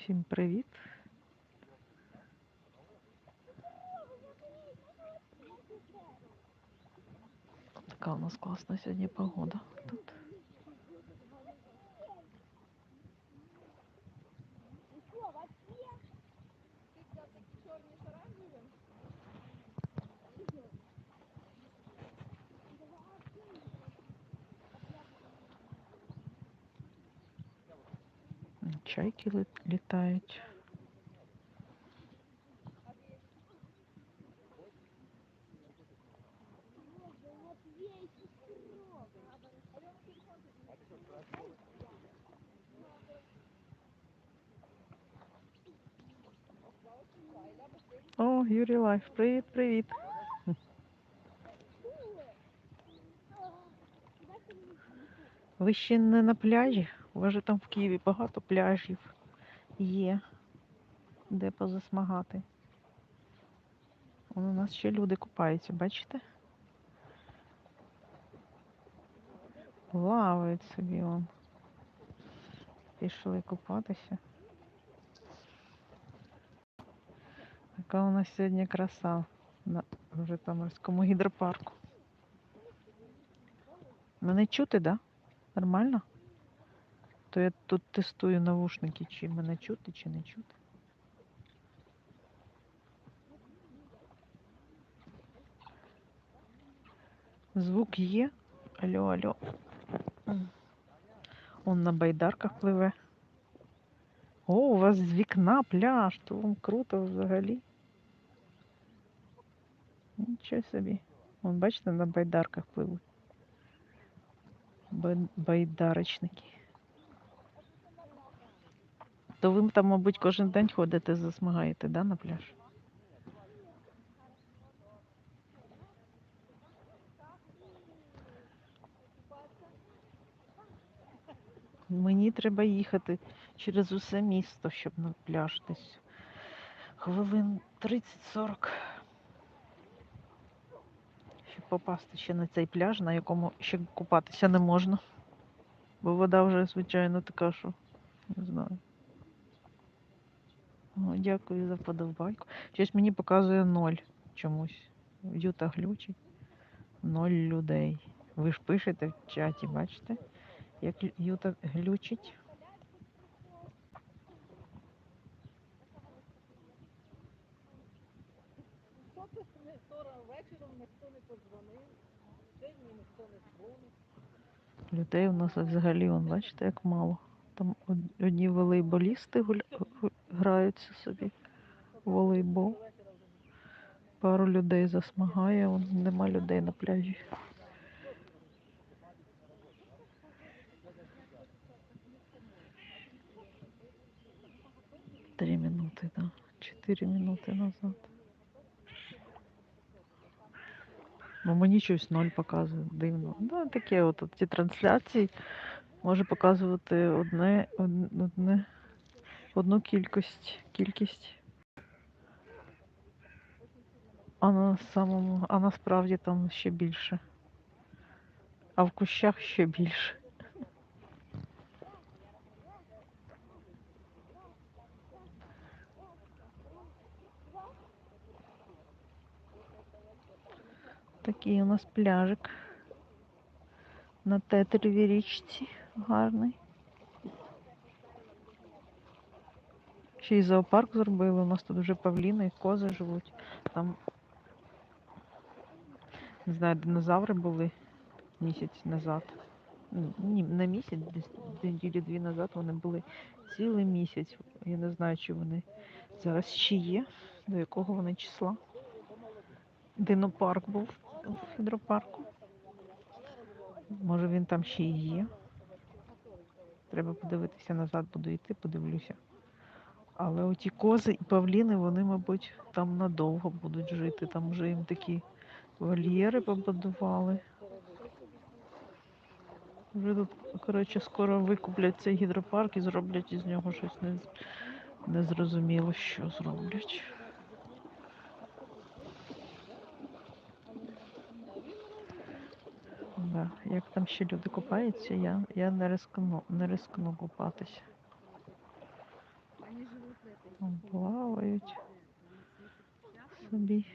Всім привіт. Така у нас класна сьогодні погода тут. Чайки лі- літають. О, Юрій Лайф, привіт, привіт. Ви ще не на пляжі? У вас же там в Києві багато пляжів є, де позасмагати. Вон у нас ще люди купаються, бачите? Плавають собі вон. Пішли купатися. Така у нас сьогодні краса на Житомирському гідропарку. Мене чути, да? Нормально? То я тут тестую навушники, чи мене чути, чи не чути. Звук є. Алло, алло. Он на байдарках пливе. О, у вас з вікна пляж, то вам круто взагалі. Нічого собі. Вон, бачите, на байдарках пливуть. Байдарочники. То ви там, мабуть, кожен день ходите, засмагаєте, да, на пляж? Мені треба їхати через усе місто, щоб на пляж десь. Хвилин 30-40. Щоб попасти ще на цей пляж, на якому ще купатися не можна. Бо вода вже, звичайно, така, що не знаю. Дякую за подобайку. Щось мені показує ноль чомусь. Юта глючить. Ноль людей. Ви ж пишете в чаті, бачите? Як Юта глючить. Людей у нас взагалі, вон, бачите, як мало. Там одні волейболісти гуля- гу- граються собі. в Волейбол. Пару людей засмагає, нема людей на пляжі. Три минути, да. Чотири минути назад. Ну, мені щось ноль показує, дивно. Ну, таке от, ці трансляції може показувати одне, од- одне, одну кількість, кількість. А на самому, а насправді там ще більше. А в кущах ще більше. Такий у нас пляжик на Тетеревій річці гарний. Ще й зоопарк зробили. У нас тут вже павліни і кози живуть. Там, не знаю, динозаври були місяць назад. Ну, Ні, не місяць, десь неділі дві назад вони були цілий місяць. Я не знаю, чи вони зараз ще є, до якого вони числа. Динопарк був в гідропарку. Може він там ще і є. Треба подивитися назад, буду йти, подивлюся. Але оті кози і павліни, вони, мабуть, там надовго будуть жити. Там вже їм такі вольєри побудували. Вже тут, коротше, скоро викуплять цей гідропарк і зроблять із нього щось не, незрозуміло, що зроблять. Да. Як там ще люди купаються, я, я не рискну, не рискну купатися. Они живут в этой. Там плавають собі.